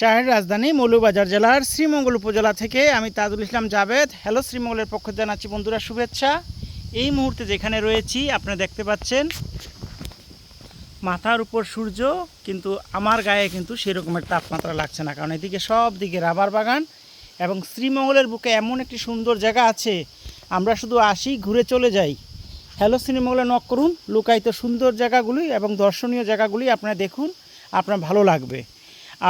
চায়ের রাজধানী মৌলভীবাজার জেলার শ্রীমঙ্গল উপজেলা থেকে আমি তাজুল ইসলাম জাভেদ। হ্যালো শ্রীমঙ্গলের পক্ষ জানাচ্ছি বন্ধুরা শুভেচ্ছা। এই মুহূর্তে যেখানে রয়েছি, আপনারা দেখতে পাচ্ছেন, মাথার উপর সূর্য, কিন্তু আমার গায়ে কিন্তু সেরকমের তাপমাত্রা লাগছে না। কারণ এদিকে সব দিকে রাবার বাগান এবং শ্রীমঙ্গলের বুকে এমন একটি সুন্দর জায়গা আছে, আমরা শুধু আসি, ঘুরে চলে যাই। হ্যালো শ্রীমঙ্গলে নক করুন, লুকায়িত সুন্দর জায়গাগুলি এবং দর্শনীয় জায়গাগুলি আপনারা দেখুন, আপনার ভালো লাগবে।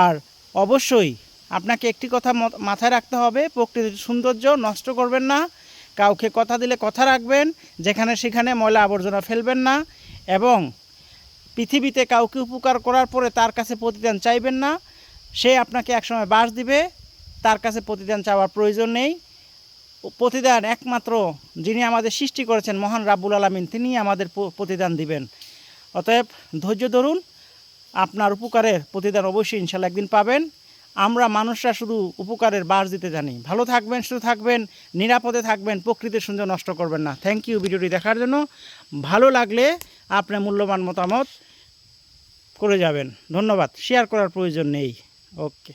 আর অবশ্যই আপনাকে একটি কথা মাথায় রাখতে হবে, প্রকৃতির সৌন্দর্য নষ্ট করবেন না, কাউকে কথা দিলে কথা রাখবেন, যেখানে সেখানে ময়লা আবর্জনা ফেলবেন না, এবং পৃথিবীতে কাউকে উপকার করার পরে তার কাছে প্রতিদান চাইবেন না, সে আপনাকে একসময় বাস দিবে, তার কাছে প্রতিদান চাওয়ার প্রয়োজন নেই। প্রতিদান একমাত্র যিনি আমাদের সৃষ্টি করেছেন মহান রাব্বুল আলমিন তিনি আমাদের প্রতিদান দিবেন। অতএব ধৈর্য ধরুন আপনার উপকারের প্রতিদান অবশ্যই ইনশাল্লাহ একদিন পাবেন। আমরা মানুষরা শুধু উপকারের বাস দিতে জানি। ভালো থাকবেন শুধু থাকবেন, নিরাপদে থাকবেন, প্রকৃতির সুন্দর নষ্ট করবেন না। থ্যাংক ইউ ভিডিওটি দেখার জন্য। ভালো লাগলে আপনার মূল্যবান মতামত করে যাবেন। ধন্যবাদ। শেয়ার করার প্রয়োজন নেই। ওকে